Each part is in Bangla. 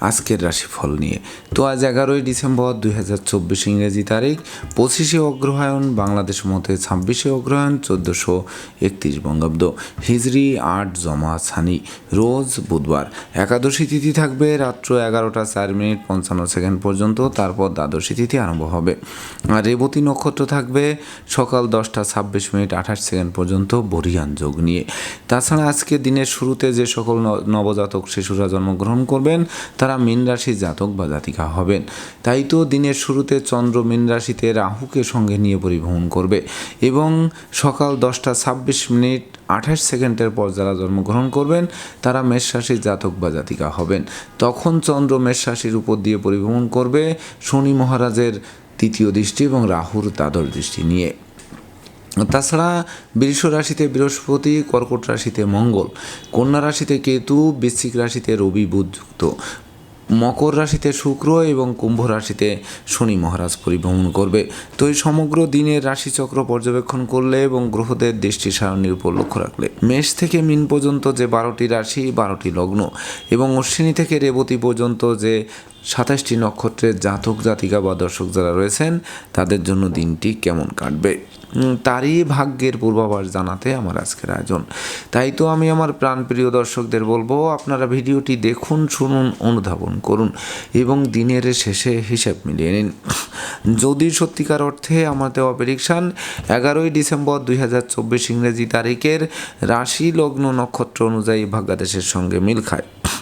আজকের রাশিফল নিয়ে। তো আজ এগারোই ডিসেম্বর দুই হাজার চব্বিশ ইংরেজি তারিখ, পঁচিশে অগ্রহায়ণ, বাংলাদেশ মতে ছাব্বিশে অগ্রহায়ণ, চোদ্দোশো একত্রিশ বঙ্গাব্দ। হিজরি, আট জমা ছানি। রোজ বুধবার। একাদশী তিথি থাকবে রাত্র এগারোটা চার মিনিট পঞ্চান্ন সেকেন্ড পর্যন্ত, তারপর দ্বাদশী তিথি আরম্ভ হবে। আর রেবতী নক্ষত্র থাকবে সকাল দশটা ছাব্বিশ মিনিট আঠাশ সেকেন্ড পর্যন্ত বরিয়ান যোগ নিয়ে। তাছাড়া আজকে দিনের শুরুতে যে সকল নবজাতক শিশুরা জন্মগ্রহণ করবেন, তারা মীন রাশির জাতক বা জাতিকা হবেন। তাই তো দিনের শুরুতে চন্দ্র মীন রাশিতে রাহুকে সঙ্গে নিয়ে পরিভ্রমণ করবে এবং সকাল দশটা ছাব্বিশ মিনিট আঠাশ সেকেন্ডের পর যারা জন্মগ্রহণ করবেন, তারা মেষ রাশির জাতক বা জাতিকা হবেন। তখন চন্দ্র মেষ রাশির উপর দিয়ে পরিভ্রমণ করবে শনি মহারাজের তৃতীয় দৃষ্টি এবং রাহুর দ্বাদশ দৃষ্টি নিয়ে। তাছাড়া বৃষ রাশিতে বৃহস্পতি, কর্কট রাশিতে মঙ্গল, কন্যা রাশিতে কেতু, বৃশ্চিক রাশিতে রবি, বুধ, যুক্ত। মকর রাশিতে শুক্র এবং কুম্ভ রাশিতে শনি মহারাজ পরিভ্রমণ করবে। তো এই সমগ্র দিনের রাশিচক্র পর্যবেক্ষণ করলে এবং গ্রহদের দৃষ্টি সারণীর উপর লক্ষ্য রাখলে মেষ থেকে মিন পর্যন্ত যে বারোটি রাশি, বারোটি লগ্ন এবং অশ্বিনী থেকে রেবতী পর্যন্ত যে সাতাশটি নক্ষত্রের জাতক, জাতিকা বা দর্শক যারা রয়েছেন, তাদের জন্য দিনটি কেমন কাটবে? তারই ভাগ্যের পূর্বাভাস জানাতে আমার আজকের আয়োজন। তাই তো আমি আমার প্রাণপ্রিয় দর্শকদের বলব, আপনারা ভিডিওটি দেখুন, শুনুন, অনুধাবন করুন এবং দিনের শেষে হিসাব মিলিয়ে নিন। যদি সত্যিকার অর্থে আমার দেওয়া প্রেডিকশান এগারোই ডিসেম্বর দুই হাজার চব্বিশ ইংরেজি তারিখের রাশি লগ্ন নক্ষত্র অনুযায়ী ভাগ্যাদেশের সঙ্গে মিল খায়।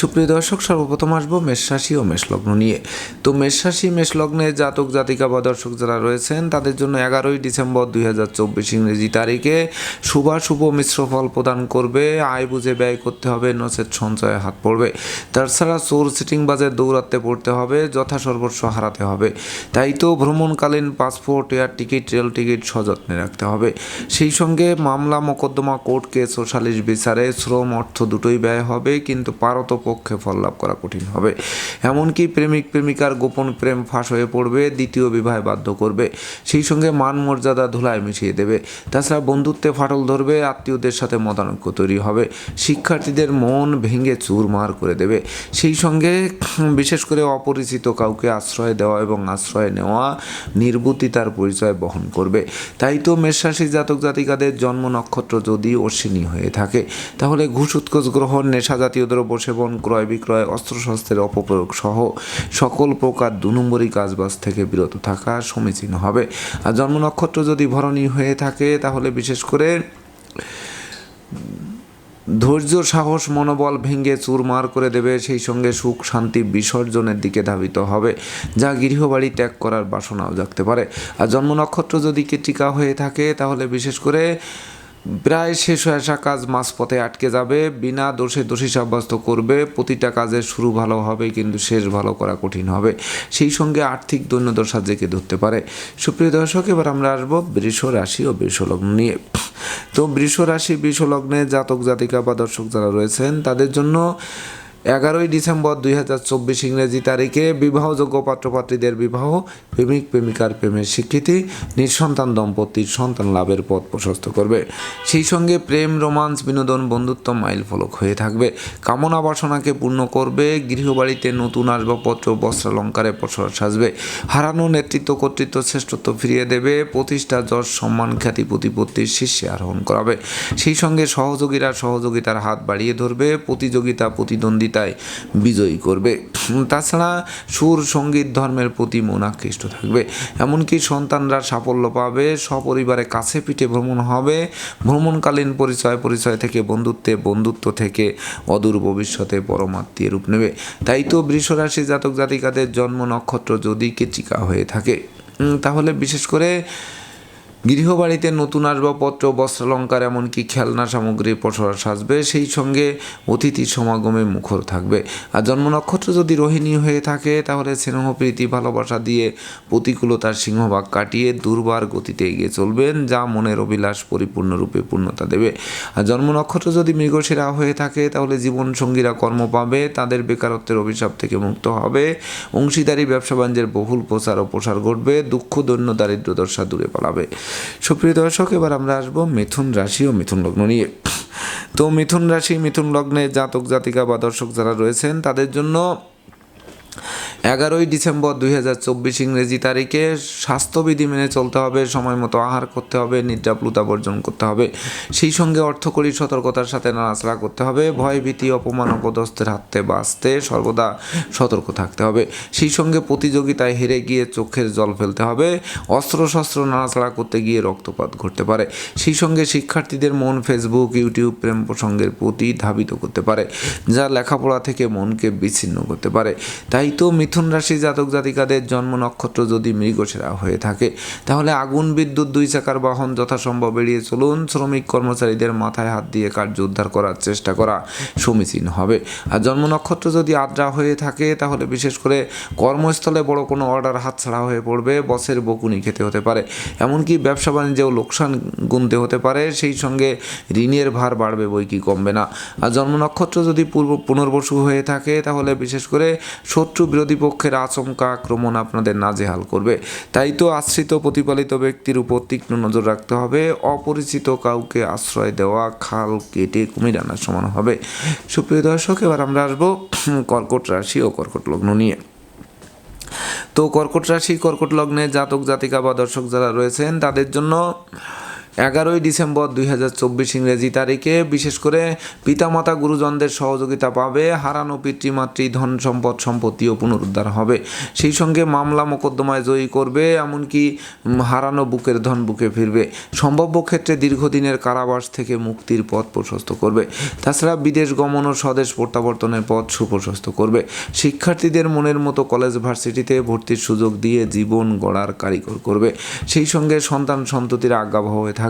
সুপ্রিয় দর্শক, সর্বপ্রথম আসব মেষরাশি ও মেষলগ্ন নিয়ে। তো মেষরাশি মেষলগ্নে জাতক, জাতিকা বা দর্শক যারা রয়েছেন, তাদের জন্য এগারোই ডিসেম্বর দুই হাজার চব্বিশ ইংরেজি তারিখে শুভাশুভ মিশ্র ফল প্রদান করবে। আয় বুঝে ব্যয় করতে হবে নচেত সঞ্চয়ে হাত পড়বে। তাছাড়া চোর সিটিং বাজে দৌড়াতে পড়তে হবে যথাসর্বস্ব হারাতে হবে। তাই তো ভ্রমণকালীন passport, air ticket, rail ticket সযত্নে রাখতে হবে। সেই সঙ্গে মামলা, মোকদ্দমা, কোর্ট কেস ও সালিশ বিচারে শ্রম, অর্থ দুটোই ব্যয় হবে, কিন্তু পারত পক্ষে ফল লাভ করা কঠিন হবে। এমনকি প্রেমিক প্রেমিকার গোপন প্রেম ফাঁস হয়ে পড়বে, দ্বিতীয় বিবাহে বাধ্য করবে। সেই সঙ্গে মান মর্যাদা ধুলায় মিশিয়ে দেবে। তাছাড়া বন্ধুত্বে ফাটল ধরবে, আত্মীয়দের সাথে মতানৈক্য তৈরি হবে। শিক্ষার্থীদের মন ভেঙে চুরমার করে দেবে। সেই সঙ্গে বিশেষ করে অপরিচিত কাউকে আশ্রয় দেওয়া এবং আশ্রয় নেওয়া নির্বুদ্ধিতার পরিচয় বহন করবে। তাই তো মেষরাশি জাতক জাতিকাদের জন্ম নক্ষত্র যদি অশ্বিনী হয়ে থাকে, তাহলে ঘুষ উৎকোচ গ্রহণ, নেশা জাতীয় দ্রব্য সেবন ক্রয় বিক্রয়, অস্ত্রশস্ত্রের অপপ্রয়োগ সহ সকল প্রকার দু নম্বরী কাজবাজ থেকে বিরত থাকা সমীচীন হবে। আর জন্ম নক্ষত্র যদি ভরণী হয়ে থাকে, তাহলে বিশেষ করে ধৈর্য, সাহস, মনোবল ভেঙে চুরমার করে দেবে, সেই সঙ্গে সুখ, শান্তি, বিসর্জনের দিকে ধাবিত হবে, যা গৃহবাড়ি ত্যাগ করার বাসনাও জাগতে পারে। আর জন্ম নক্ষত্র যদি কৃতিকা হয়ে থাকে, তাহলে বিশেষ করে প্রায় শেষ হয়ে আসা কাজ মাঝপথে আটকে যাবে। বিনা দোষে দোষী সাব্যস্ত করবে। প্রতিটা কাজের শুরু ভালো হবে, কিন্তু শেষ ভালো করা কঠিন হবে। সেই সঙ্গে আর্থিক দৈন্যদশা জেঁকে ধরতে পারে। সুপ্রিয় দর্শক, এবার আমরা আসব বৃষ রাশি ও বৃষলগ্ন নিয়ে। তো বৃষ রাশি, বৃষ লগ্নে জাতক জাতিকা বা দর্শক যারা রয়েছেন, তাদের জন্য এগারোই ডিসেম্বর দুই হাজার চব্বিশ ইংরেজি তারিখে বিবাহযোগ্য পাত্রপাত্রীদের বিবাহ, প্রেমিক প্রেমিকার প্রেমের স্বীকৃতি, নিঃসন্তান দম্পতির সন্তান লাভের পথ প্রশস্ত করবে। সেই সঙ্গে প্রেম, রোমান্স, বিনোদন, বন্ধুত্ব মাইল ফলক হয়ে থাকবে। কামনা বাসনাকে পূর্ণ করবে, গৃহবাড়িতে নতুন আসবাবপত্র, বস্ত্রালঙ্কারে প্রসার সাজবে, হারানো নেতৃত্ব, কর্তৃত্ব, শ্রেষ্ঠত্ব ফিরিয়ে দেবে, প্রতিষ্ঠা, যশ, সম্মান, খ্যাতি, প্রতিপত্তির শীর্ষে আরোহণ করাবে। সেই সঙ্গে সহযোগীরা সহযোগিতার হাত বাড়িয়ে ধরবে, প্রতিযোগিতা প্রতিদ্বন্দ্বিতায় বিজয়ী করবে। তাছাড়া সুর, সংগীত ধর্মের প্রতি মন আকৃষ্ট থাকবে। এমনকি সন্তানরা সাফল্য পাবে, সপরিবারে কাছে পিঠে ভ্রমণ হবে। ভ্রমণকালীন পরিচয় পরিচয় থেকে বন্ধুত্বে, বন্ধুত্ব থেকে অদূর ভবিষ্যতে পরমাত্মীয় রূপ নেবে। তাই তো বৃষরাশি জাতক জাতিকাদের জন্ম নক্ষত্র যদি কেচিকা হয়ে থাকে তাহলে বিশেষ করে গৃহবাড়িতে নতুন আসবাবপত্র, বস্ত্রালঙ্কার, এমনকি খেলনা সামগ্রী পসরা সাজবে, সেই সঙ্গে অতিথি সমাগমে মুখর থাকবে। আর জন্ম নক্ষত্র যদি রোহিণী হয়ে থাকে, তাহলে স্নেহ, প্রীতি, ভালোবাসা দিয়ে প্রতিকূলতার সিংহভাগ কাটিয়ে দুর্বার গতিতে এগিয়ে চলবেন, যা মনের অভিলাষ পরিপূর্ণরূপে পূর্ণতা দেবে। আর জন্ম নক্ষত্র যদি মৃগশিরা হয়ে থাকে, তাহলে জীবন সঙ্গীরা কর্ম পাবে, তাদের বেকারত্বের অভিশাপ থেকে মুক্ত হবে, অংশীদারি, ব্যবসা বাণিজ্যের বহুল প্রচার ও প্রসার ঘটবে, দুঃখ দৈন্য দারিদ্র দশা দূরে পালাবে। সুপ্রিয় দর্শক, এবার আমরা আসব মিথুন রাশি ও মিথুন লগ্ন নিয়ে। তো মিথুন রাশি, মিথুন লগ্নে জাতক জাতিকা বা দর্শক যারা রয়েছেন, তাদের জন্য এগারোই ডিসেম্বর দুই হাজার চব্বিশ ইংরেজি তারিখে স্বাস্থ্যবিধি মেনে চলতে হবে, সময় মতো আহার করতে হবে, নিদ্রাপ্লুতা বর্জন করতে হবে। সেই সঙ্গে অর্থকরী সতর্কতার সাথে নাড়াচাড়া করতে হবে ভয় ভীতি অপমান, অপদস্থের হাতে বাঁচতে সর্বদা সতর্ক থাকতে হবে। সেই সঙ্গে প্রতিযোগিতায় হেরে গিয়ে চোখের জল ফেলতে হবে অস্ত্র শস্ত্র নাড়াচাড়া করতে গিয়ে রক্তপাত ঘটতে পারে। সেই সঙ্গে শিক্ষার্থীদের মন ফেসবুক, ইউটিউব, প্রেম প্রসঙ্গের প্রতি ধাবিত করতে পারে, যা লেখাপড়া থেকে মনকে বিচ্ছিন্ন করতে পারে। তাই তো মিথুন রাশি জাতক জাতিকাদের জন্ম নক্ষত্র যদি মৃগসেরা হয়ে থাকে, তাহলে আগুন, বিদ্যুৎ, দুই চাকার বাহন যথাসম্ভব এড়িয়ে চলুন। শ্রমিক কর্মচারীদের মাথায় হাত দিয়ে কার্য উদ্ধার করার চেষ্টা করা সমীচীন হবে। আর জন্ম নক্ষত্র যদি আদ্রা হয়ে থাকে, তাহলে বিশেষ করে কর্মস্থলে বড় কোনো অর্ডার হাতছাড়া হয়ে পড়বে, বসের বকুনি খেতে হতে পারে। এমনকি ব্যবসা বাণিজ্যেও লোকসান গুনতে হতে পারে, সেই সঙ্গে ঋণের ভার বাড়বে বই কি কমবে না। আর জন্ম নক্ষত্র যদি পূর্ব পুনর্বসু হয়ে থাকে, তাহলে বিশেষ করে শত্রু বিরোধী পক্ষের আচমকা আক্রমণ আপনাদের নাজেহাল করবে। তাই তো আশ্রিত প্রতিপালিত ব্যক্তির উপর তীক্ষ্ণ নজর রাখতে হবে। অপরিচিত কাউকে আশ্রয় দেওয়া, খাল কেটে কুমির আনার সমান হবে। সুপ্রিয় দর্শক, এবার আমরা আসব কর্কট রাশি ও কর্কট লগ্ন নিয়ে। তো কর্কট রাশি, কর্কট লগ্নে জাতক জাতিকা বা দর্শক যারা রয়েছেন, তাদের জন্য এগারোই ডিসেম্বর দুই হাজার চব্বিশ ইংরেজি তারিখে বিশেষ করে পিতামাতা গুরুজনদের সহযোগিতা পাবে, হারানো পিতৃমাতৃ, ধন সম্পদ সম্পত্তিও পুনরুদ্ধার হবে। সেই সঙ্গে মামলা মোকদ্দমায় জয়ী করবে, এমনকি হারানো বুকের ধন বুকে ফিরবে। সম্ভাব্য ক্ষেত্রে দীর্ঘদিনের কারাবাস থেকে মুক্তির পথ প্রশস্ত করবে। তাছাড়া বিদেশ গমন ও স্বদেশ প্রত্যাবর্তনের পথ সুপ্রশস্ত করবে। শিক্ষার্থীদের মনের মতো কলেজ ভার্সিটিতে ভর্তির সুযোগ দিয়ে জীবন গড়ার কারিগর করবে। সেই সঙ্গে সন্তান সন্ততির আজ্ঞাবহ হয়ে থাকবে।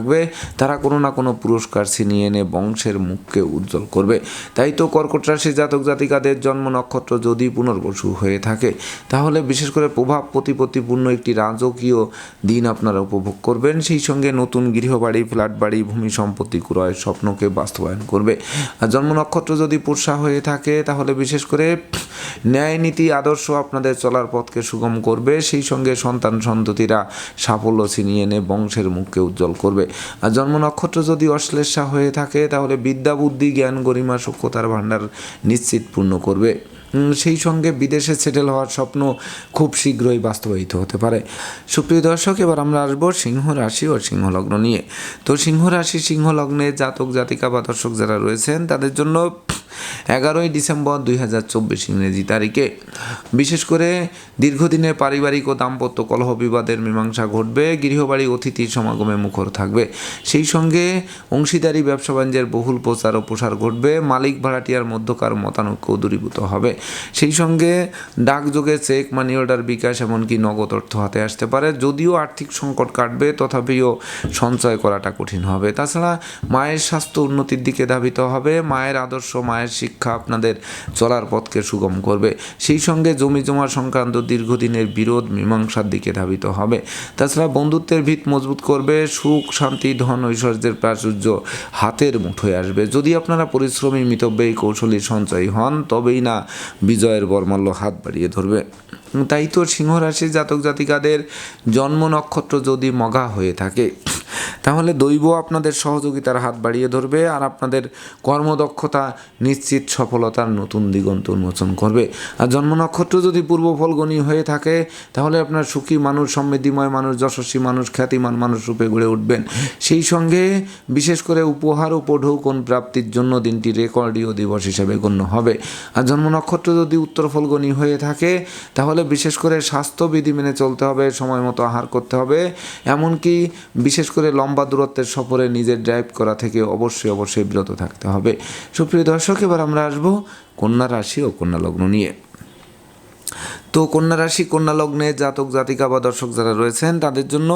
তারা কোনো না কোনো পুরস্কার ছিনিয়ে এনে বংশের মুখকে উজ্জ্বল করবে। তাই তো কর্কট রাশি জাতক জাতিকাদের জন্ম নক্ষত্র যদি পুনর্বসু হয়ে থাকে, তাহলে বিশেষ করে প্রভাব প্রতিপত্তিপূর্ণ একটি রাজকীয় দিন আপনারা উপভোগ করবেন। সেই সঙ্গে নতুন গৃহবাড়ি ফ্ল্যাট বাড়ি ভূমি সম্পত্তি ক্রয়ের স্বপ্নকে বাস্তবায়ন করবে। আর জন্ম নক্ষত্র যদি পুরসা হয়ে থাকে, তাহলে বিশেষ করে ন্যায় নীতি, আদর্শ আপনাদের চলার পথকে সুগম করবে। সেই সঙ্গে সন্তান সন্ততিরা সাফল্য ছিনিয়ে এনে বংশের মুখকে উজ্জ্বল করবে। আর জন্ম নক্ষত্র যদি অশ্লেষা হয়ে থাকে, তাহলে বিদ্যা, বুদ্ধি, জ্ঞান, গরিমা, সূক্ষ্মতার ভাণ্ডার নিশ্চিত পূর্ণ করবে। সেই সঙ্গে বিদেশে সেটেল হওয়ার স্বপ্ন খুব শীঘ্রই বাস্তবায়িত হতে পারে। সুপ্রিয় দর্শক, এবার আমরা আসব সিংহ রাশি ও সিংহ লগ্ন নিয়ে। তো সিংহ রাশি, সিংহ লগ্নে জাতক, জাতিকা বা দর্শক যারা রয়েছেন, তাদের জন্য এগারোই ডিসেম্বর দুই হাজার চব্বিশ ইংরেজি তারিখে। বিশেষ করে দীর্ঘদিনের পারিবারিক ও দাম্পত্য কলহ বিবাদের মীমাংসা ঘটবে, গৃহবাড়ি অতিথির সমাগমে মুখর থাকবে। সেই সঙ্গে অংশীদারি, ব্যবসা বাণিজ্যের বহুল প্রচার ও প্রসার ঘটবে, মালিক ভাড়াটিয়ার মধ্যকার মতানৈক্য দূরীভূত হবে। সেই সঙ্গে ডাকযোগে চেক, মানি অর্ডার বিকাশ এমনকি নগদ অর্থ হাতে আসতে পারে, যদিও আর্থিক সংকট কাটবে, তথাপিও সঞ্চয় করাটা কঠিন হবে। তাছাড়া মায়ের স্বাস্থ্য উন্নতির দিকে ধাবিত হবে, মায়ের আদর্শ, মায়ের শিক্ষা আপনাদের চলার পথকে সুগম করবে। সেই সঙ্গে জমি জমা সংক্রান্ত দীর্ঘদিনের বিরোধ মীমাংসার দিকে ধাবিত হবে। তাছাড়া বন্ধুত্বের ভিত মজবুত করবে। সুখ, শান্তি, ধন, ঐশ্বর্যের প্রাচুর্য হাতের মুঠোয় আসবে। যদি আপনারা পরিশ্রমী, মিতব্যয়ী, কৌশলী সঞ্চয়ী হন, তবেই না বিজয়ের বর্মাল্য হাত বাড়িয়ে ধরবে। তাই তো সিংহ রাশির জাতক জাতিকাদের জন্ম নক্ষত্র যদি মগা হয়ে থাকে তাহলে দৈব আপনাদের সহযোগিতার হাত বাড়িয়ে ধরবে আর আপনাদের কর্মদক্ষতা নিশ্চিত সফলতার নতুন দিগন্ত উন্মোচন করবে। আর জন্ম নক্ষত্র যদি পূর্ব ফলগণী হয়ে থাকে, তাহলে আপনার সুখী মানুষ, সমৃদ্ধিময় মানুষ, যশস্বী মানুষ, খ্যাতিমান মানুষ রূপে গড়ে উঠবেন। সেই সঙ্গে বিশেষ করে উপহার উপঢৌকন প্রাপ্তির জন্য দিনটি রেকর্ডীয় দিবস হিসেবে গণ্য হবে। আর জন্ম নক্ষত্র যদি উত্তর ফলগণী হয়ে থাকে, তাহলে বিশেষ করে স্বাস্থ্যবিধি মেনে চলতে হবে, সময় মতো আহার করতে হবে। এমনকি বিশেষ করে লম্বা দূরত্বের সফরে নিজের ড্রাইভ করা থেকে অবশ্যই অবশ্যই বিরত থাকতে হবে। সুপ্রিয় দর্শক, এবার আমরা আসব কন্যা রাশি ও কন্যা লগ্ন নিয়ে। তো কন্যা রাশি, কন্যা লগ্নে জাতক, জাতিকা বা দর্শক যারা রয়েছেন, তাদের জন্য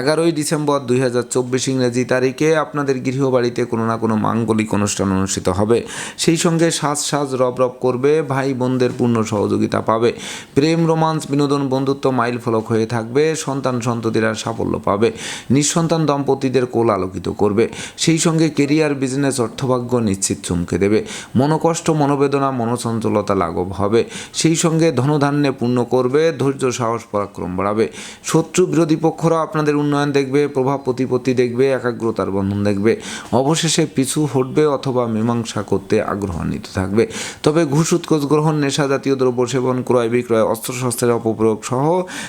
এগারোই ডিসেম্বর দুই হাজার চব্বিশ ইংরেজি তারিখে আপনাদের গৃহবাড়িতে কোনো না কোনো মাঙ্গলিক অনুষ্ঠান অনুষ্ঠিত হবে। সেই সঙ্গে সাজ সাজ রব রব করবে ভাই বোনদের পূর্ণ সহযোগিতা পাবে। প্রেম, রোমান্স, বিনোদন, বন্ধুত্ব মাইল ফলক হয়ে থাকবে, সন্তান, সন্ততিরা সাফল্য পাবে, নিঃসন্তান দম্পতিদের কোল আলোকিত করবে, সেই সঙ্গে কেরিয়ার, বিজনেস, অর্থভাগ্য নিশ্চিত চমকে দেবে। মনোকষ্ট, মনোবেদনা, মনোচঞ্চলতা লাঘব হবে, সেই সঙ্গে ধনধান্যে পূর্ণ করবে, ধৈর্য, সাহস, পরাক্রম বাড়াবে। শত্রু বিরোধী পক্ষরা আপনাদের উন্নয়ন দেখবে, প্রভাব প্রতিপত্তি দেখবে, একাগ্রতার বন্ধন দেখবে। অবশেষে পিছু হটবে অথবা মীমাংসা করতে আগ্রহান্বিত থাকবে। তবে ঘুষ, উৎকোচ, গ্রহণ, নেশা জাতীয় দ্রব্য সেবন, ক্রয় বিক্রয়, অস্ত্রশস্ত্রের অপপ্রয়োগ সহ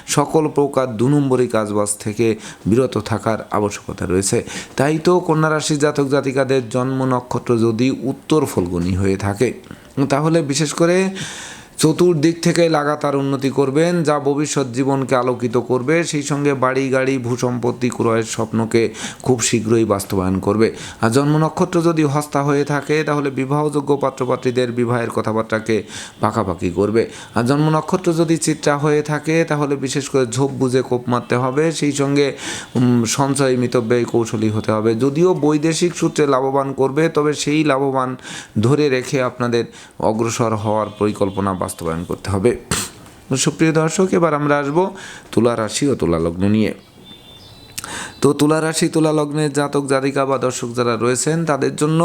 সকল প্রকার দু নম্বরী কাজবাজ থেকে বিরত থাকার আবশ্যকতা রয়েছে। তাই তো কন্যা রাশি জাতক জাতিকাদের জন্ম নক্ষত্র যদি উত্তর ফলগুনি হয়ে থাকে, তাহলে বিশেষ করে চতুর্দিক থেকে লাগাতার উন্নতি করবেন, যা ভবিষ্যৎ জীবনকে আলোকিত করবে। সেই সঙ্গে বাড়ি, গাড়ি, ভূসম্পত্তি ক্রয়ের স্বপ্নকে খুব শীঘ্রই বাস্তবায়ন করবে। আর জন্ম নক্ষত্র যদি হস্তা হয়ে থাকে, তাহলে বিবাহযোগ্য পাত্রপাত্রীদের বিবাহের কথাবার্তাকে পাকাপাকি করবে। আর জন্ম নক্ষত্র যদি চিত্রা হয়ে থাকে, তাহলে বিশেষ করে ঝোপ বুঝে কোপ মারতে হবে। সেই সঙ্গে সঞ্চয় মিতব্যয় কৌশলী হতে হবে। যদিও বৈদেশিক সূত্রে লাভবান করবে, তবে সেই লাভবান ধরে রেখে আপনাদের অগ্রসর হওয়ার পরিকল্পনা বাস্তবায়ন করতে হবে। সুপ্রিয় দর্শক, এবার আমরা আসব তুলা রাশি ও তুলা লগ্ন নিয়ে। তো তুলা রাশি, তুলা লগ্নের জাতক, জাতিকা বা দর্শক যারা রয়েছেন, তাদের জন্য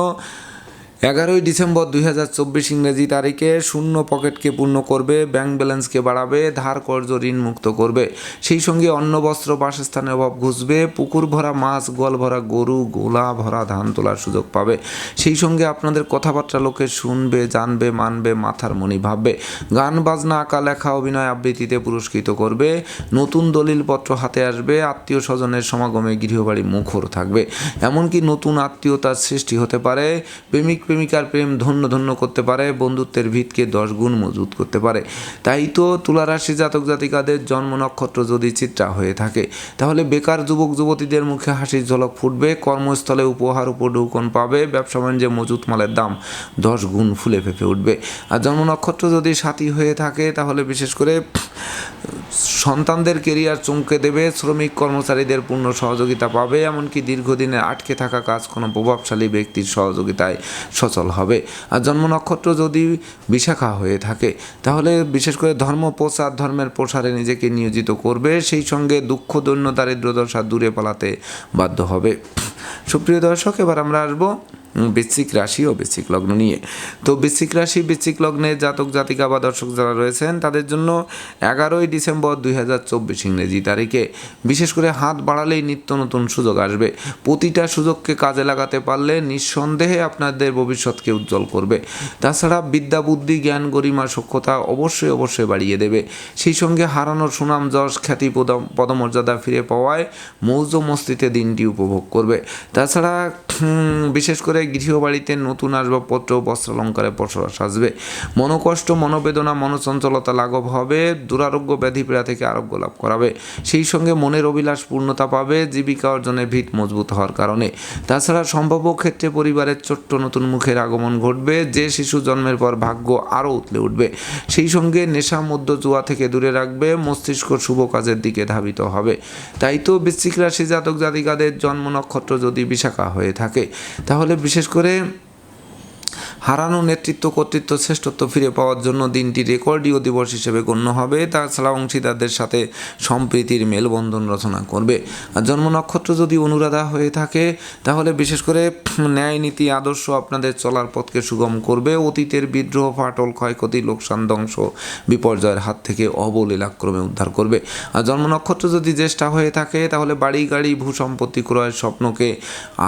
এগারোই ডিসেম্বর দুই হাজার চব্বিশ ইংরেজি তারিখে শূন্য পকেটকে পূর্ণ করবে, ব্যাংক ব্যালেন্সকে বাড়াবে, ধার কর্জ ঋণ মুক্ত করবে। সেই সঙ্গে অন্ন, বস্ত্র, বাসস্থানের অভাব ঘুষবে, পুকুর ভরা মাছ, গোয়াল ভরা গরু, গোলা ভরা ধান তোলার সুযোগ পাবে। সেই সঙ্গে আপনাদের কথাবার্তা লোকে শুনবে, জানবে, মানবে, মাথার মনি ভাববে। গান, বাজনা, আঁকা, লেখা, অভিনয় আবৃত্তিতে পুরস্কৃত করবে। নতুন দলিলপত্র হাতে আসবে, আত্মীয় স্বজনের সমাগমে গৃহবাড়ি মুখর থাকবে। এমনকি নতুন আত্মীয়তার সৃষ্টি হতে পারে। প্রেমিক প্রেমিকার প্রেম ধন্য ধন্য করতে পারে, বন্ধুত্বের ভিতকে দশ গুণ মজবুত করতে পারে। তাই তো তুলারাশি জাতক জাতিকাদের জন্ম নক্ষত্র যদি চিত্রা হয়ে থাকে, তাহলে বেকার যুবক যুবতীদের মুখে হাসির ঝলক ফুটবে, কর্মস্থলে উপহার উপঢৌকন পাবে, ব্যবসা বাণিজ্যে মজুত মালের দাম দশ গুণ ফুলে ফেপে উঠবে। আর জন্ম নক্ষত্র যদি সাথী হয়ে থাকে, তাহলে বিশেষ করে সন্তানদের কেরিয়ার চমকে দেবে, শ্রমিক কর্মচারীদের পূর্ণ সহযোগিতা পাবে, এমনকি দীর্ঘদিনে আটকে থাকা কাজ কোনো প্রভাবশালী ব্যক্তির সহযোগিতায় সচল হবে। আর জন্ম নক্ষত্র যদি বিশাখা হয়ে থাকে, তাহলে বিশেষ করে ধর্ম প্রচার ধর্মের প্রসারে নিজেকে নিয়োজিত করবে, সেই সঙ্গে দুঃখ, দৈন্য দারিদ্র দশা দূরে পালাতে বাধ্য হবে। সুপ্রিয় দর্শক, এবার আমরা আসব বৃশ্চিক রাশি ও বৃশ্চিক লগ্ন নিয়ে। তো বৃশ্চিক রাশি, বৃশ্চিক লগ্নে জাতক, জাতিকা বা দর্শক যারা রয়েছেন, তাদের জন্য এগারোই ডিসেম্বর দুই হাজার চব্বিশ ইংরেজি তারিখে। বিশেষ করে হাত বাড়ালেই নিত্য নতুন সুযোগ আসবে। প্রতিটা সুযোগকে কাজে লাগাতে পারলে নিঃসন্দেহে আপনাদের ভবিষ্যৎকে উজ্জ্বল করবে। তাছাড়া বিদ্যা, বুদ্ধি, জ্ঞান, গরিমা, সক্ষতা অবশ্যই অবশ্যই বাড়িয়ে দেবে। সেই সঙ্গে হারানোর সুনাম, যশ, খ্যাতি পদ- পদমর্যাদা ফিরে পাওয়ায় মৌজ মস্তিতে দিনটি উপভোগ করবে। তাছাড়া বিশেষ করে গৃহবাড়িতে নতুন আসবাবপত্র বস্ত্রালঙ্কারে পসরা সাজবে। মনোকষ্ট, মনোবেদনা, মনোচঞ্চলতা লাঘব হবে, দুরারোগ্য ব্যাধি পীড়া থেকে আরোগ্য লাভ করাবে। সেই সঙ্গে মনের অভিলাষ পূর্ণতা পাবে, জীবিকা অর্জনে ভিত মজবুত হওয়ার কারণে। তাছাড়া সম্ভাব্য ক্ষেত্রে পরিবারের ছোট্ট নতুন মুখের আগমন ঘটবে, যে শিশু জন্মের পর ভাগ্য আরও উতলে উঠবে। সেই সঙ্গে নেশা মধ্য জুয়া থেকে দূরে রাখবে, মস্তিষ্ক শুভ কাজের দিকে ধাবিত হবে। তাই তো বৃশ্চিক রাশি জাতক জাতিকাদের জন্ম নক্ষত্র যদি বিশাখা হয়ে থাকে, তাহলে বিশেষ করে হারানো নেতৃত্ব কর্তৃত্ব শ্রেষ্ঠত্ব ফিরে পাওয়ার জন্য দিনটি রেকর্ডীয় দিবস হিসেবে গণ্য হবে। তাছাড়া অংশীদারদের সাথে সম্প্রীতির মেলবন্ধন রচনা করবে। আর জন্ম নক্ষত্র যদি অনুরাধা হয়ে থাকে, তাহলে বিশেষ করে ন্যায় নীতি আদর্শ আপনাদের চলার পথকে সুগম করবে। অতীতের বিদ্রোহ, ফাটল, ক্ষয়ক্ষতি, লোকসান, ধ্বংস, বিপর্যয়ের হাত থেকে অবলীলাক্রমে উদ্ধার করবে। আর জন্ম নক্ষত্র যদি জ্যেষ্ঠা হয়ে থাকে, তাহলে বাড়ি, গাড়ি, ভূ সম্পত্তি ক্রয়ের স্বপ্নকে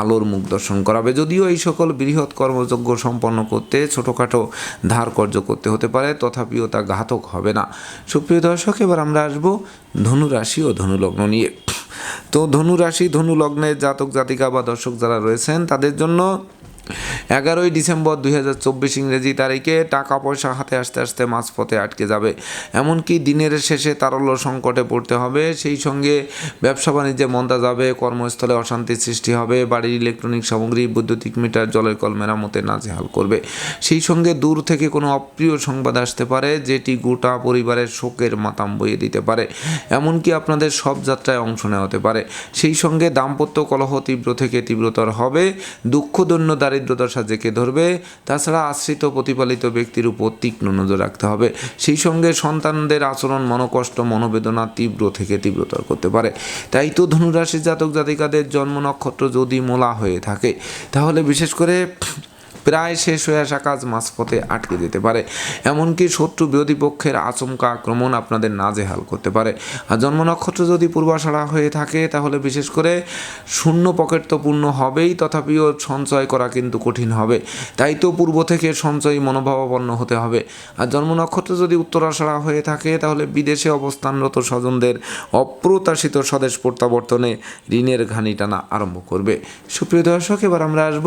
আলোর মুখ দর্শন করাবে। যদিও এই সকল বৃহৎ কর্মযজ্ঞ সম্পন্ন করতে, ছোটোখাটো ধার কর্য করতে হতে পারে, তথাপিও তা ঘাতক হবে না। সুপ্রিয় দর্শক, এবার আমরা আসব ধনু রাশি ও ধনুলগ্ন নিয়ে। তো ধনু রাশি ধনু লগ্নের জাতক জাতিকা বা দর্শক যারা রয়েছেন, তাদের জন্য এগারোই ডিসেম্বর দুই হাজার চব্বিশ ইংরেজি তারিখে টাকা পয়সা হাতে আসতে আসতে মাঝপথে আটকে যাবে। এমনকি দিনের শেষে তারল্য সংকটে পড়তে হবে। সেই সঙ্গে ব্যবসা বাণিজ্যে মন্দা যাবে, কর্মস্থলে অশান্তির সৃষ্টি হবে, বাড়ির ইলেকট্রনিক সামগ্রী, বৈদ্যুতিক মিটার, জলের কল মেরামতে নাজেহাল করবে। সেই সঙ্গে দূর থেকে কোনো অপ্রিয় সংবাদ আসতে পারে, যেটি গোটা পরিবারের শোকের মাতাম বইয়ে দিতে পারে। এমনকি আপনাদের সব যাত্রায় অংশ নেওয়া হতে পারে। সেই সঙ্গে দাম্পত্য কলহ তীব্র থেকে তীব্রতর হবে। দুঃখদন্য দারিদ্রদশা জেঁকে ধরবে, তাছাড়া আশ্রিত প্রতিপালিত ব্যক্তির উপর তীক্ষ্ণ নজর রাখতে হবে। সেই সঙ্গে সন্তানদের আচরণ, মনোকষ্ট, মনোবেদনা তীব্র থেকে তীব্রতর করতে পারে। তাই তো ধনুরাশি জাতক জাতিকাদের জন্ম নক্ষত্র যদি মোলা হয়ে থাকে, তাহলে বিশেষ করে প্রায় শেষ হয়ে আসা কাজ মাঝপথে আটকে যেতে পারে। এমনকি শত্রু বিরোধী পক্ষের আচমকা আক্রমণ আপনাদের নাজেহাল করতে পারে। আর জন্ম নক্ষত্র যদি পূর্বাষাড়া হয়ে থাকে, তাহলে বিশেষ করে শূন্য পকেট তো পূর্ণ হবেই, তথাপিও সঞ্চয় করা কিন্তু কঠিন হবে। তাই তো পূর্ব থেকে সঞ্চয়ী মনোভাবাপন্ন হতে হবে। আর জন্ম নক্ষত্র যদি উত্তরাষাড়া হয়ে থাকে, তাহলে বিদেশে অবস্থানরত স্বজনদের অপ্রত্যাশিত স্বদেশ প্রত্যাবর্তনে ঋণের ঘানি টানা আরম্ভ করবে। সুপ্রিয় দর্শক, এবার আমরা আসব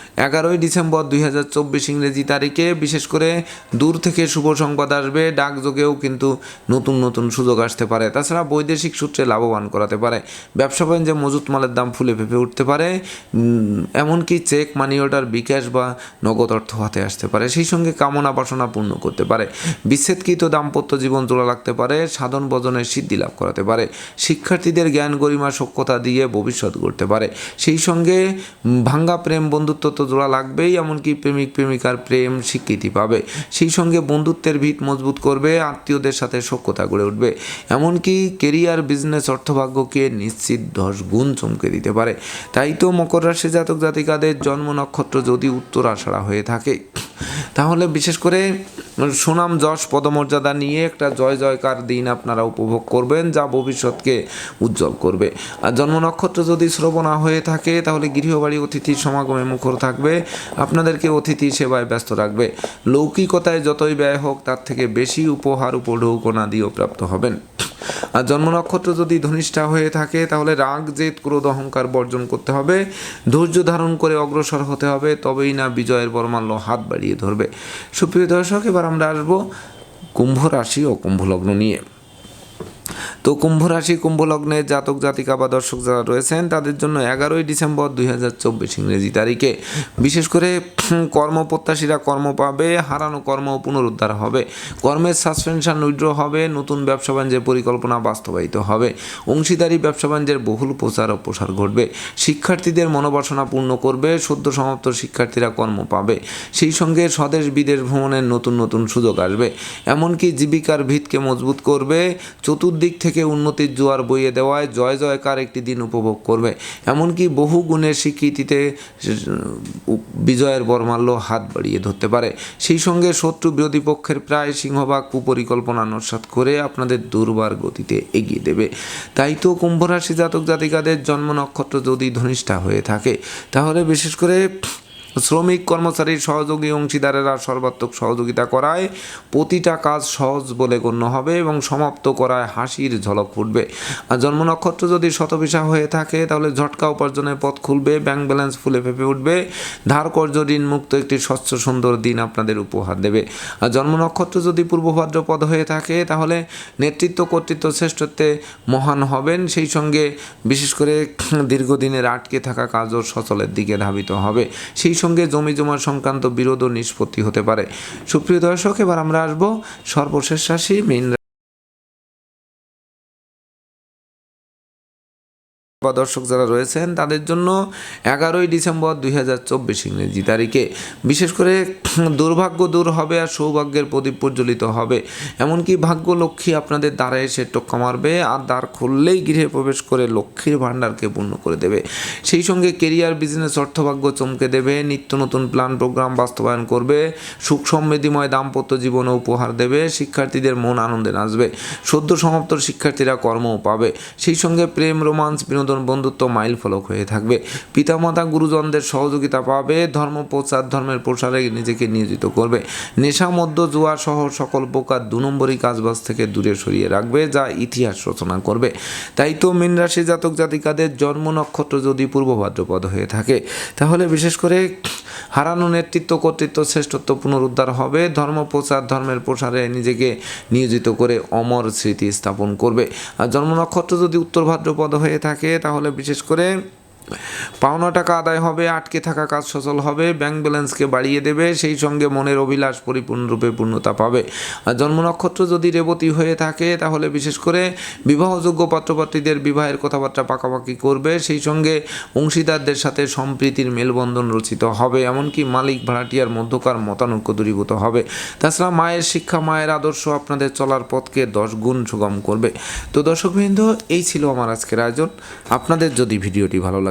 এগারোই ডিসেম্বর দুই হাজার চব্বিশ ইংরেজি তারিখে, বিশেষ করে দূর থেকে শুভ সংবাদ আসবে ডাকযোগেও কিন্তু নতুন নতুন সুযোগ আসতে পারে। তাছাড়া বৈদেশিক সূত্রে লাভবান করাতে পারে। ব্যবসা বাণিজ্যে মজুত মালের দাম ফুলে ফেঁপে উঠতে পারে এমনকি চেক, মানি অর্ডার, বিকাশ বা নগদ অর্থ হাতে আসতে পারে। সেই সঙ্গে কামনা বাসনা পূর্ণ করতে পারে। বিচ্ছেদকৃত দাম্পত্য জীবন জোড়া লাগতে পারে, সাধন বজনের সিদ্ধি লাভ করাতে পারে, শিক্ষার্থীদের জ্ঞান গরিমা সক্ষতা দিয়ে ভবিষ্যৎ গড়তে পারে। সেই সঙ্গে ভাঙ্গা প্রেম বন্ধুত্ব জোড়া লাগবেই, এমনকি প্রেমিক প্রেমিকার প্রেম স্বীকৃতি পাবে। সেই সঙ্গে বন্ধুত্বের ভিত মজবুত করবে, আত্মীয়দের সাথে সখ্যতা গড়ে উঠবে। এমনকি কেরিয়ার, বিজনেস, অর্থভাগ্যকে নিশ্চিত দশ গুণ চমকে দিতে পারে। তাই তো মকর রাশি জাতক জাতিকাদের জন্ম নক্ষত্র যদি উত্তর আষাঢ়া হয়ে থাকে। তাহলে বিশেষ করে সুনাম, যশ, পদমর্যাদা নিয়ে একটা জয় জয়কার দিন আপনারা উপভোগ করবেন, যা ভবিষ্যৎকে উজ্জ্বল করবে। আর জন্ম নক্ষত্র যদি শ্রবণা হয়ে থাকে, তাহলে গৃহবাড়ি অতিথির সমাগমে মুখর থাকবে আপনাদেরকে অতিথি সেবায় ব্যস্ত রাখবে। লৌকিকতায় যতই ব্যয় হোক, তার থেকে বেশি উপহার উপঢৌকনা দিয়েও প্রাপ্ত হবেন। আর জন্ম নক্ষত্র যদি ধনিষ্ঠা হয়ে থাকে, তাহলে রাগ, জেদ, ক্রোধ, অহংকার বর্জন করতে হবে। ধৈর্য ধারণ করে অগ্রসর হতে হবে, তবেই না বিজয়ের বর্মাল্য হাত বাড়িয়ে ধরবে। সুপ্রিয় দর্শক, এবার আমরা আসব কুম্ভ রাশি ও কুম্ভ লগ্ন নিয়ে। তো কুম্ভ রাশি, কুম্ভ লগ্নের জাতক, জাতিকা বা দর্শক যারা রয়েছেন, তাদের জন্য এগারোই ডিসেম্বর দুই হাজার চব্বিশ ইংরেজি তারিখে। বিশেষ করে কর্মপ্রত্যাশীরা কর্ম পাবে, হারানো কর্ম পুনরুদ্ধার হবে। কর্মের সাসপেনশন উইড্র হবে, নতুন ব্যবসা বাণিজ্যের পরিকল্পনা বাস্তবায়িত হবে। অংশীদারি ব্যবসা বাণিজ্যের বহুল প্রচার ও প্রসার ঘটবে। শিক্ষার্থীদের মনোবাসনা পূর্ণ করবে, সদ্য সমাপ্ত শিক্ষার্থীরা কর্ম পাবে। সেই সঙ্গে স্বদেশ বিদেশ ভ্রমণের নতুন নতুন সুযোগ আসবে। এমনকি জীবিকার ভিতকে মজবুত করবে। চতুর্দিক থেকে উন্নতির জোয়ার বইয়ে দেওয়ায় জয় জয়কার একটি দিন উপভোগ করবে। এমনকি বহু গুণের স্বীকৃতিতে বিজয়ের বর্মাল্য হাত বাড়িয়ে ধরতে পারে। সেই সঙ্গে শত্রু বিরোধী পক্ষের প্রায় সিংহভাগ কুপরিকল্পনা নস্বাত করে আপনাদের দুর্বার গতিতে এগিয়ে দেবে। তাই তো কুম্ভরাশি জাতক জাতিকাদের জন্ম নক্ষত্র যদি ধনিষ্ঠা হয়ে থাকে, তাহলে বিশেষ করে শ্রমিক কর্মচারীর সহযোগী অংশীদারেরা সর্বাত্মক সহযোগিতা করায়। প্রতিটা কাজ সহজ বলে গণ্য হবে এবং সমাপ্ত করায় হাসির ঝলক ফুটবে। আর জন্ম নক্ষত্র যদি শতবিশা হয়ে থাকে, তাহলে ঝটকা উপার্জনের পথ খুলবে, ব্যাংক ব্যালেন্স ফুলে ফেপে উঠবে। ধার কর্য ঋণ মুক্ত একটি স্বচ্ছ সুন্দর দিন আপনাদের উপহার দেবে। আর জন্ম নক্ষত্র যদি পূর্বভাদ্র পদ হয়ে থাকে, তাহলে নেতৃত্ব কর্তৃত্ব শ্রেষ্ঠত্বে মহান হবেন। সেই সঙ্গে বিশেষ করে দীর্ঘদিনের আটকে থাকা কাজও সচলের দিকে ধাবিত হবে। সেই সঙ্গে জমি জমা সংক্রান্ত বিরোধ ও নিষ্পত্তি হতে পারে। সুপ্রিয় দর্শক, এবার আমরা আসব সর্বশেষ রাশি মেইন বা দর্শক যারা রয়েছেন, তাদের জন্য এগারোই ডিসেম্বর দুই হাজার চব্বিশ ইংরেজি তারিখে। বিশেষ করে দুর্ভাগ্য দূর হবে আর সৌভাগ্যের প্রদীপ প্রজ্বলিত হবে। এমনকি ভাগ্য লক্ষ্মী আপনাদের দ্বারা এসে টোক্কা মারবে আর দ্বার খুললেই গৃহে প্রবেশ করে লক্ষ্মীর ভাণ্ডারকে পূর্ণ করে দেবে। সেই সঙ্গে কেরিয়ার, বিজনেস, অর্থভাগ্য চমকে দেবে, নিত্য নতুন প্ল্যান, প্রোগ্রাম বাস্তবায়ন করবে, সুখ সমৃদ্ধিময় দাম্পত্য জীবনে উপহার দেবে, শিক্ষার্থীদের মন আনন্দে নাচবে, সদ্য সমাপ্ত শিক্ষার্থীরা কর্মও পাবে। সেই সঙ্গে প্রেম, রোমান্স, বিনোদন বিনোদন বন্ধুত্ব মাইল ফলক হয়ে থাকবে। পিতামাতা গুরুজনদের সহযোগিতা পাবে, ধর্ম প্রচার, ধর্মের প্রসারে নিজেকে নিয়োজিত করবে। নেশা মধ্য জুয়া সহ সকল প্রকার দু নম্বরই কাজবাজ থেকে দূরে সরিয়ে রাখবে, যা ইতিহাস রচনা করবে। তাই তো মীন রাশি জাতক জাতিকাদের জন্ম নক্ষত্র যদি পূর্ব ভাদ্রপদ হয়ে থাকে, তাহলে বিশেষ করে হারানো নেতৃত্ব, কর্তৃত্ব, শ্রেষ্ঠত্ব পুনরুদ্ধার হবে। ধর্ম প্রচার, ধর্মের প্রসারে নিজেকে নিয়োজিত করে অমর স্মৃতি স্থাপন করবে। আর জন্ম নক্ষত্র যদি উত্তর ভাদ্রপদ হয়ে থাকে তাহলে বিশেষ করে পাওনা টাকা আদায় হবে, আটকে থাকা কাজ সচল হবে ব্যাংক ব্যালেন্সকে বাড়িয়ে দেবে, সেই সঙ্গে মনের অভিলাষ পরিপূর্ণরূপে পূর্ণতা পাবে। আর জন্ম নক্ষত্র যদি রেবতী হয়ে থাকে, তাহলে বিশেষ করে বিবাহযোগ্য পাত্রপাত্রীদের বিবাহের কথাবার্তা পাকাপাকি করবে, সেই সঙ্গে অংশীদারদের সাথে সম্প্রীতির মেলবন্ধন রচিত হবে, এমনকি মালিক ভাড়াটিয়ার মধ্যকার মতানৈক্য দূরীভূত হবে। তাছাড়া মায়ের শিক্ষা, মায়ের আদর্শ আপনাদের চলার পথকে দশ গুণ সুগম করবে। তো দর্শকবৃন্দ, এই ছিল আমার আজকের আয়োজন। আপনাদের যদি ভিডিওটি ভালো লাগে